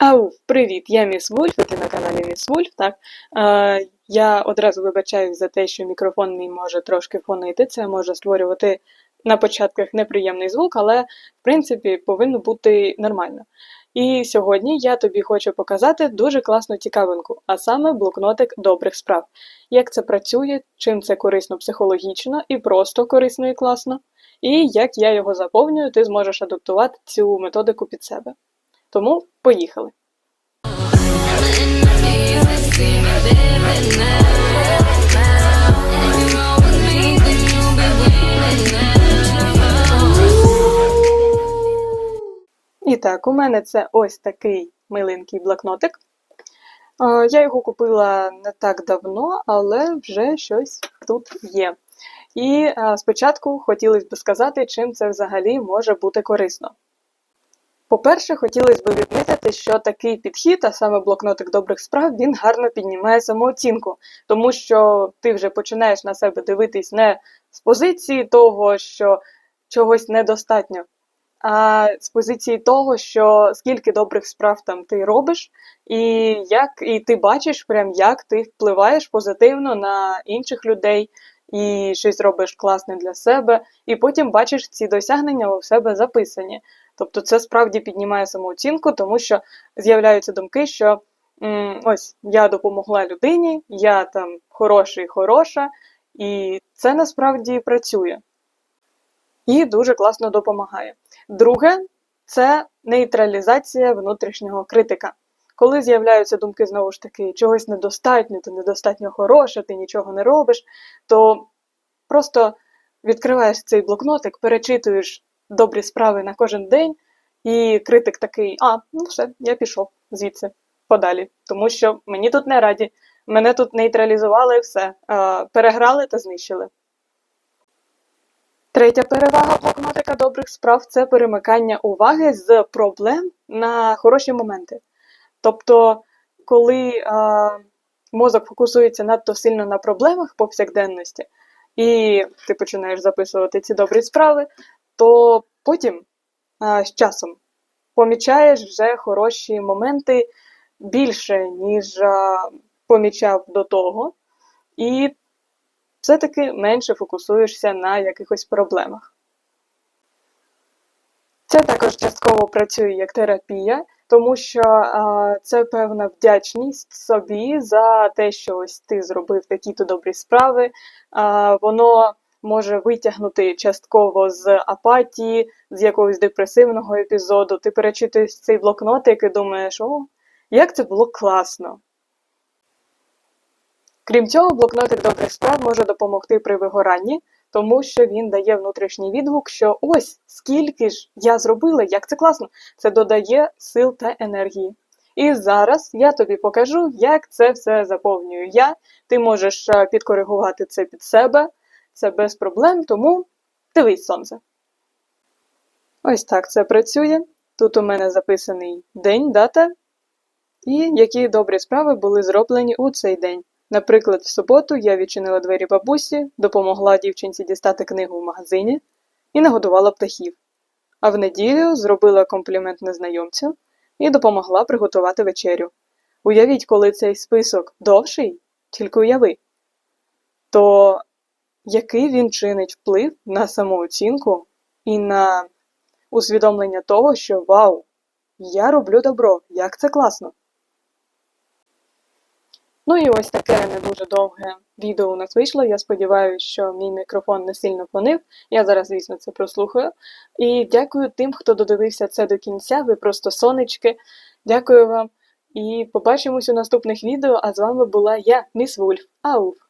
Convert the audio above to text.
Ау, привіт! Я Міс Вульф, і ти на каналі Міс Вульф. Так е, я одразу вибачаюсь за те, що мікрофон мій може трошки фонити. Це може створювати на початках неприємний звук, але в принципі повинно бути нормально. І сьогодні я тобі хочу показати дуже класну цікавинку, а саме блокнотик добрих справ. Як це працює, чим це корисно психологічно і просто корисно і класно. І як я його заповнюю, ти зможеш адаптувати цю методику під себе. Тому поїхали. І так, у мене це ось такий миленький блокнотик. Е, Я його купила не так давно, але вже щось тут є. І е, спочатку хотілося б сказати, чим це взагалі може бути корисно. По-перше, хотілося б відмітити, що такий підхід, а саме блокнотик добрих справ, він гарно піднімає самооцінку, тому що ти вже починаєш на себе дивитись не з позиції того, що чогось недостатньо, а з позиції того, що скільки добрих справ там ти робиш, і як і ти бачиш, прям як ти впливаєш позитивно на інших людей. І щось робиш класне для себе, і потім бачиш ці досягнення у себе записані. Тобто це справді піднімає самооцінку, тому що з'являються думки, що ось я допомогла людині, я там хороший, хороша, і це насправді працює. І дуже класно допомагає. Друге, це нейтралізація внутрішнього критика. Коли з'являються думки, знову ж таки, чогось недостатньо, ти недостатньо хороша, ти нічого не робиш, то просто відкриваєш цей блокнотик, перечитуєш добрі справи на кожен день, і критик такий: а, ну все, я пішов звідси подалі, тому що мені тут не раді, мене тут нейтралізували і все, переграли та знищили. Третя перевага блокнотика добрих справ це перемикання уваги з проблем на хороші моменти. Тобто, коли а, мозок фокусується надто сильно на проблемах повсякденності, і ти починаєш записувати ці добрі справи, то потім з часом помічаєш вже хороші моменти більше, ніж помічав до того, і все-таки менше фокусуєшся на якихось проблемах. Це також частково працює як терапія, тому що а, це певна вдячність собі за те, що ось ти зробив такі-то добрі справи. А, воно може витягнути частково з апатії, з якогось депресивного епізоду. Ти перечитуєш цей блокнотик і думаєш, о, як це було класно. Крім цього, блокнотик добрих справ може допомогти при вигоранні, тому що він дає внутрішній відгук, що ось скільки ж я зробила, як це класно. Це додає сил та енергії. І зараз я тобі покажу, як це все заповнюю я. Ти можеш е, підкоригувати це під себе, це без проблем, тому дивись сонце. Ось так це працює. Тут у мене записаний день, дата і які добрі справи були зроблені у цей день. Наприклад, в суботу я відчинила двері бабусі, допомогла дівчинці дістати книгу в магазині і нагодувала птахів. А в неділю зробила комплімент незнайомцю і допомогла приготувати вечерю. Уявіть, коли цей список довший, тільки уяви, то який він чинить вплив на самооцінку і на усвідомлення того, що вау, я роблю добро, як це класно. Ну і ось таке не дуже довге відео у нас вийшло. Я сподіваюся, що мій мікрофон не сильно фонив. Я зараз, звісно, це прослухаю. І дякую тим, хто додивився це до кінця. Ви просто сонечки. Дякую вам. І побачимось у наступних відео. А з вами була я, Міс Вульф. Ауф!